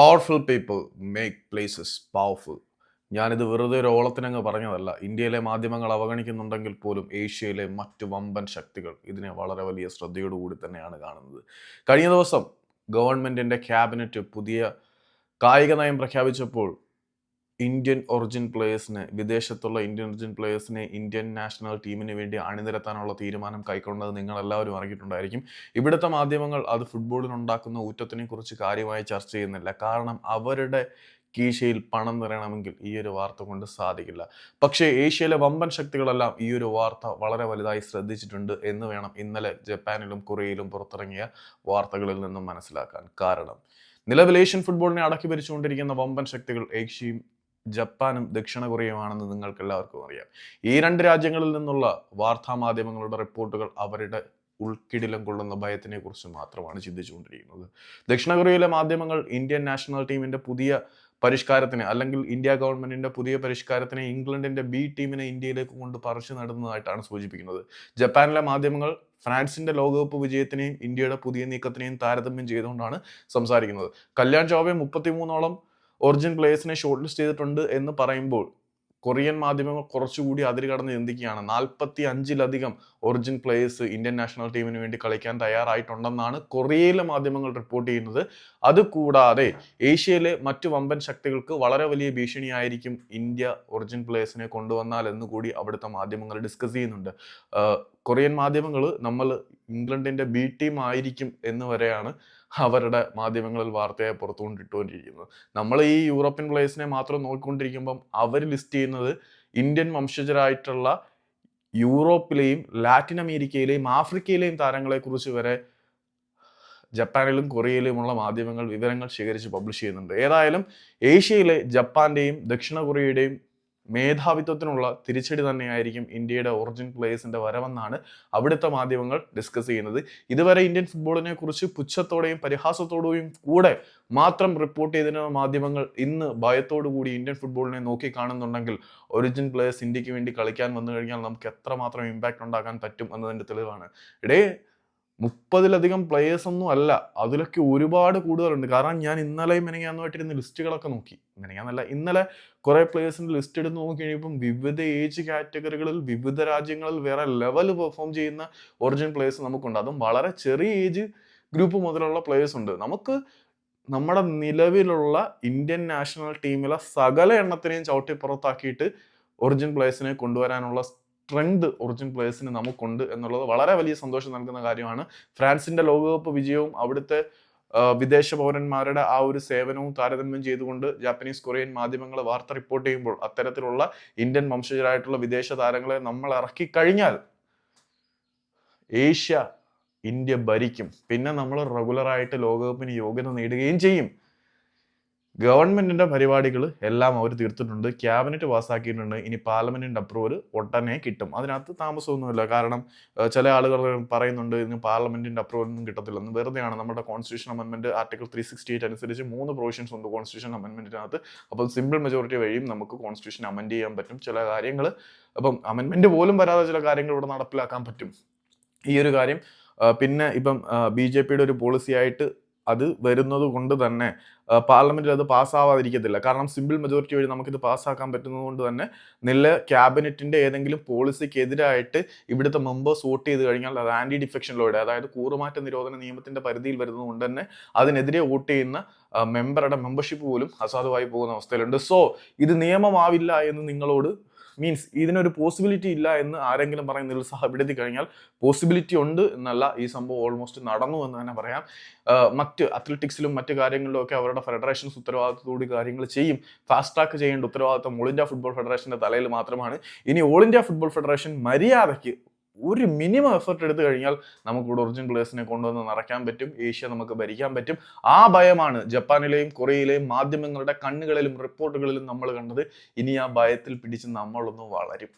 Powerful people make places powerful ഞാനിത് വെറുതെ ഒരു ഓളത്തിനങ്ങ് പറഞ്ഞതല്ല. ഇന്ത്യയിലെ മാധ്യമങ്ങൾ അവഗണിക്കുന്നുണ്ടെങ്കിൽ പോലും ഏഷ്യയിലെ മറ്റു വമ്പൻ ശക്തികൾ ഇതിനെ വളരെ വലിയ ശ്രദ്ധയോടുകൂടി തന്നെയാണ് കാണുന്നത്. കഴിഞ്ഞ ദിവസം ഗവൺമെന്റിന്റെ ക്യാബിനറ്റ് പുതിയ കായിക നയം പ്രഖ്യാപിച്ചപ്പോൾ ഇന്ത്യൻ ഒറിജിൻ പ്ലേയേഴ്സിനെ വിദേശത്തുള്ള ഇന്ത്യൻ ഒറിജിൻ പ്ലേയേഴ്സിനെ ഇന്ത്യൻ നാഷണൽ ടീമിന് വേണ്ടി അണിനിരത്താനുള്ള തീരുമാനം കൈക്കൊണ്ടത് നിങ്ങൾ എല്ലാവരും അറിഞ്ഞിട്ടുണ്ടായിരിക്കും. ഇവിടുത്തെ മാധ്യമങ്ങൾ അത് ഫുട്ബോളിനുണ്ടാക്കുന്ന ഊറ്റത്തിനെ കുറിച്ച് കാര്യമായി ചർച്ച ചെയ്യുന്നില്ല. കാരണം അവരുടെ കീശയിൽ പണം നിറയണമെങ്കിൽ ഈ ഒരു വാർത്ത കൊണ്ട് സാധിക്കില്ല. പക്ഷേ ഏഷ്യയിലെ വമ്പൻ ശക്തികളെല്ലാം ഈ ഒരു വാർത്ത വളരെ വലുതായി ശ്രദ്ധിച്ചിട്ടുണ്ട് എന്ന് വേണം ഇന്നലെ ജപ്പാനിലും കൊറിയയിലും പുറത്തിറങ്ങിയ വാർത്തകളിൽ നിന്നും മനസ്സിലാക്കാൻ. കാരണം നിലവിൽ ഏഷ്യൻ ഫുട്ബോളിനെ അടക്കി ഭരിച്ചുകൊണ്ടിരിക്കുന്ന വമ്പൻ ശക്തികൾ ഏഷ്യയും ജപ്പാനും ദക്ഷിണ കൊറിയയുമാണെന്ന് നിങ്ങൾക്ക് എല്ലാവർക്കും അറിയാം. ഈ രണ്ട് രാജ്യങ്ങളിൽ നിന്നുള്ള വാർത്താ മാധ്യമങ്ങളുടെ റിപ്പോർട്ടുകൾ അവരുടെ ഉൾക്കിടിലം കൊള്ളുന്ന ഭയത്തിനെ കുറിച്ച് മാത്രമാണ് ചിന്തിച്ചുകൊണ്ടിരിക്കുന്നത്. ദക്ഷിണ കൊറിയയിലെ മാധ്യമങ്ങൾ ഇന്ത്യൻ നാഷണൽ ടീമിന്റെ പുതിയ പരിഷ്കാരത്തിന് അല്ലെങ്കിൽ ഇന്ത്യ ഗവൺമെന്റിന്റെ പുതിയ പരിഷ്കാരത്തിന് ഇംഗ്ലണ്ടിന്റെ ബി ടീമിനെ ഇന്ത്യയിലേക്ക് കൊണ്ട് പറിച്ചു നടുന്നതായിട്ടാണ് സൂചിപ്പിക്കുന്നത്. ജപ്പാനിലെ മാധ്യമങ്ങൾ ഫ്രാൻസിന്റെ ലോകകപ്പ് വിജയത്തിനെയും ഇന്ത്യയുടെ പുതിയ നീക്കത്തിനെയും താരതമ്യം ചെയ്തുകൊണ്ടാണ് സംസാരിക്കുന്നത്. കല്യാൺ ചോവെ മുപ്പത്തിമൂന്നോളം ഒറിജിൻ പ്ലേയേഴ്സിനെ ഷോർട്ട് ലിസ്റ്റ് ചെയ്തിട്ടുണ്ട് എന്ന് പറയുമ്പോൾ കൊറിയൻ മാധ്യമങ്ങൾ കുറച്ചുകൂടി അതിര് കടന്ന് ചിന്തിക്കുകയാണ് നാൽപ്പത്തി അഞ്ചിലധികം ഒറിജിൻ പ്ലേയേഴ്സ് ഇന്ത്യൻ നാഷണൽ ടീമിന് വേണ്ടി കളിക്കാൻ തയ്യാറായിട്ടുണ്ടെന്നാണ് കൊറിയയിലെ മാധ്യമങ്ങൾ റിപ്പോർട്ട് ചെയ്യുന്നത്. അതുകൂടാതെ ഏഷ്യയിലെ മറ്റു വമ്പൻ ശക്തികൾക്ക് വളരെ വലിയ ഭീഷണിയായിരിക്കും ഇന്ത്യ ഒറിജിൻ പ്ലേയേഴ്സിനെ കൊണ്ടുവന്നാൽ എന്ന് കൂടി അവിടുത്തെ മാധ്യമങ്ങൾ ഡിസ്കസ് ചെയ്യുന്നുണ്ട്. കൊറിയൻ മാധ്യമങ്ങൾ നമ്മൾ ഇംഗ്ലണ്ടിന്റെ ബി ടീം ആയിരിക്കും എന്ന് വരെയാണ് അവരുടെ മാധ്യമങ്ങളിൽ വാർത്തയായി പുറത്തുകൊണ്ടിട്ടുകൊണ്ടിരിക്കുന്നത് നമ്മൾ ഈ യൂറോപ്യൻ പ്ലേയേഴ്സിനെ മാത്രം നോക്കിക്കൊണ്ടിരിക്കുമ്പം അവർ ലിസ്റ്റ് ചെയ്യുന്നത് ഇന്ത്യൻ വംശജരായിട്ടുള്ള യൂറോപ്പിലെയും ലാറ്റിൻ അമേരിക്കയിലെയും ആഫ്രിക്കയിലെയും താരങ്ങളെക്കുറിച്ച് വരെ ജപ്പാനിലും കൊറിയയിലുമുള്ള മാധ്യമങ്ങൾ വിവരങ്ങൾ ശേഖരിച്ച് പബ്ലിഷ് ചെയ്യുന്നുണ്ട്. ഏതായാലും ഏഷ്യയിലെ ജപ്പാന്റെയും ദക്ഷിണ കൊറിയയുടെയും മേധാവിത്വത്തിനുള്ള തിരിച്ചടി തന്നെയായിരിക്കും ഇന്ത്യയുടെ ഒറിജിൻ പ്ലേയേഴ്സിന്റെ വരവെന്നാണ് അവിടുത്തെ മാധ്യമങ്ങൾ ഡിസ്കസ് ചെയ്യുന്നത്. ഇതുവരെ ഇന്ത്യൻ ഫുട്ബോളിനെ കുറിച്ച് പുച്ഛത്തോടെയും പരിഹാസത്തോടെയും കൂടെ മാത്രം റിപ്പോർട്ട് ചെയ്തിരുന്ന മാധ്യമങ്ങൾ ഇന്ന് ഭയത്തോടു കൂടി ഇന്ത്യൻ ഫുട്ബോളിനെ നോക്കി കാണുന്നുണ്ടെങ്കിൽ ഒറിജിൻ പ്ലേയേഴ്സ് ഇന്ത്യയ്ക്ക് വേണ്ടി കളിക്കാൻ വന്നു കഴിഞ്ഞാൽ നമുക്ക് എത്രമാത്രം ഇമ്പാക്റ്റ് ഉണ്ടാക്കാൻ പറ്റും എന്നതിന്റെ തെളിവാണ്. ഇടേ മുപ്പതിലധികം പ്ലേയേഴ്സ് ഒന്നും അല്ല. അതിലൊക്കെ ഒരുപാട് കൂടുതലുണ്ട്. കാരണം ഞാൻ ഇന്നലെയും മെനങ്ങാന്നുമായിട്ടിരുന്ന ലിസ്റ്റുകളൊക്കെ നോക്കി. മെനങ്ങാന്നല്ല ഇന്നലെ കുറേ പ്ലേയേഴ്സിന്റെ ലിസ്റ്റ് എടുത്ത് നോക്കി കഴിയുമ്പം വിവിധ ഏജ് കാറ്റഗറികളിൽ വിവിധ രാജ്യങ്ങളിൽ വേറെ ലെവൽ പെർഫോം ചെയ്യുന്ന ഒറിജിനൽ പ്ലേയേഴ്സ് നമുക്കുണ്ട്. അതും വളരെ ചെറിയ ഏജ് ഗ്രൂപ്പ് മുതലുള്ള പ്ലേയേഴ്സ് ഉണ്ട്. നമുക്ക് നമ്മുടെ നിലവിലുള്ള ഇന്ത്യൻ നാഷണൽ ടീമിലെ സകല എണ്ണത്തിനെയും ചവിട്ടി പുറത്താക്കിയിട്ട് ഒറിജിൻ പ്ലേയേഴ്സിനെ കൊണ്ടുവരാനുള്ള സ്ട്രെങ്ത് ഒറിജിൻ പ്ലേയേഴ്സിന് നമുക്കുണ്ട് എന്നുള്ളത് വളരെ വലിയ സന്തോഷം നൽകുന്ന കാര്യമാണ്. ഫ്രാൻസിന്റെ ലോകകപ്പ് വിജയവും അവിടുത്തെ വിദേശ പൗരന്മാരുടെ ആ ഒരു സേവനവും താരതമ്യം ചെയ്തുകൊണ്ട് ജാപ്പനീസ് കൊറിയൻ മാധ്യമങ്ങൾ വാർത്ത റിപ്പോർട്ട് ചെയ്യുമ്പോൾ അത്തരത്തിലുള്ള ഇന്ത്യൻ വംശജരായിട്ടുള്ള വിദേശ താരങ്ങളെ നമ്മൾ ഇറക്കി കഴിഞ്ഞാൽ ഏഷ്യ ഇന്ത്യ ഭരിക്കും. പിന്നെ നമ്മൾ റെഗുലറായിട്ട് ലോകകപ്പിന് യോഗ്യത നേടുകയും ചെയ്യും. ഗവൺമെന്റിന്റെ പരിപാടികൾ എല്ലാം അവർ തീർത്തിട്ടുണ്ട്. ക്യാബിനറ്റ് പാസ്സാക്കിയിട്ടുണ്ട്. ഇനി പാർലമെന്റിന്റെ അപ്രൂവൽ ഒട്ടനെ കിട്ടും. അതിനകത്ത് താമസമൊന്നുമില്ല. കാരണം ചില ആളുകൾ പറയുന്നുണ്ട് ഇതിന് പാർലമെന്റിന്റെ അപ്രൂവൽ ഒന്നും കിട്ടത്തില്ലെന്ന് വെറുതെയാണ് നമ്മുടെ constitution amendment article three sixty eight അനുസരിച്ച് മൂന്ന് പ്രൊവിഷൻസ് ഉണ്ട് കോൺസ്റ്റിറ്റ്യൂഷൻ അമെന്റ്മെന്റിനകത്ത് അപ്പോൾ സിമ്പിൾ മെജോറിറ്റി വഴിയും നമുക്ക് കോൺസ്റ്റിറ്റ്യൂഷൻ അമെൻഡ് ചെയ്യാൻ പറ്റും. ചില കാര്യങ്ങൾ അപ്പം അമെന്റ്മെന്റ് പോലും വരാതെ ചില കാര്യങ്ങൾ ഇവിടെ നടപ്പിലാക്കാൻ പറ്റും. ഈ ഒരു കാര്യം പിന്നെ ഇപ്പം ബി ജെ പിയുടെ ഒരു പോളിസി ആയിട്ട് അത് വരുന്നത് കൊണ്ട് തന്നെ പാർലമെന്റിൽ അത് പാസ്സാവാതിരിക്കത്തില്ല. കാരണം സിമ്പിൾ മെജോറിറ്റി വഴി നമുക്കിത് പാസ്സാക്കാൻ പറ്റുന്നത് കൊണ്ട് തന്നെ നില ക്യാബിനറ്റിന്റെ ഏതെങ്കിലും പോളിസിക്ക് എതിരായിട്ട് ഇവിടുത്തെ മെമ്പേഴ്സ് വോട്ട് ചെയ്ത് കഴിഞ്ഞാൽ അത് ആന്റി ഡിഫെക്ഷൻ ലോയുടെ അതായത് കൂറുമാറ്റ നിരോധന നിയമത്തിന്റെ പരിധിയിൽ വരുന്നത് കൊണ്ട് തന്നെ അതിനെതിരെ വോട്ട് ചെയ്യുന്ന മെമ്പറുടെ മെമ്പർഷിപ്പ് പോലും അസാധുവായി പോകുന്ന അവസ്ഥയിലുണ്ട്. സോ ഇത് നിയമമാവില്ല എന്ന് നിങ്ങളോട് മീൻസ് ഇതിനൊരു പോസിബിലിറ്റി ഇല്ല എന്ന് ആരെങ്കിലും പറയും നിരുത്സാഹപ്പെടുത്തി കഴിഞ്ഞാൽ പോസിബിലിറ്റി ഉണ്ട് എന്നല്ല ഈ സംഭവം ഓൾമോസ്റ്റ് നടന്നു എന്ന് തന്നെ പറയാം. മറ്റ് അത്ലറ്റിക്സിലും മറ്റു കാര്യങ്ങളിലും ഒക്കെ അവരുടെ ഫെഡറേഷൻസ് ഉത്തരവാദിത്തത്തോടെ കാര്യങ്ങൾ ചെയ്യും. ഫാസ്റ്റ് ട്രാക്ക് ചെയ്യേണ്ട ഉത്തരവാദിത്തം ഓൾ ഇന്ത്യ ഫുട്ബോൾ ഫെഡറേഷന്റെ തലയിൽ മാത്രമാണ്. ഇനി ഓൾ ഇന്ത്യ ഫുട്ബോൾ ഫെഡറേഷൻ മര്യാദയ്ക്ക് ഒരു മിനിമം എഫർട്ട് എടുത്തു കഴിഞ്ഞാൽ നമുക്ക് ഇവിടെ ഒറിജിനൽ പ്ലേയേഴ്സിനെ കൊണ്ടുവന്ന് നിറയ്ക്കാൻ പറ്റും ഏഷ്യ നമുക്ക് ഭരിക്കാൻ പറ്റും. ആ ഭയമാണ് ജപ്പാനിലെയും കൊറിയയിലെയും മാധ്യമങ്ങളുടെ കണ്ണുകളിലും റിപ്പോർട്ടുകളിലും നമ്മൾ കണ്ടത്. ഇനി ആ ഭയത്തിൽ പിടിച്ച് നമ്മളൊന്ന് വളരും.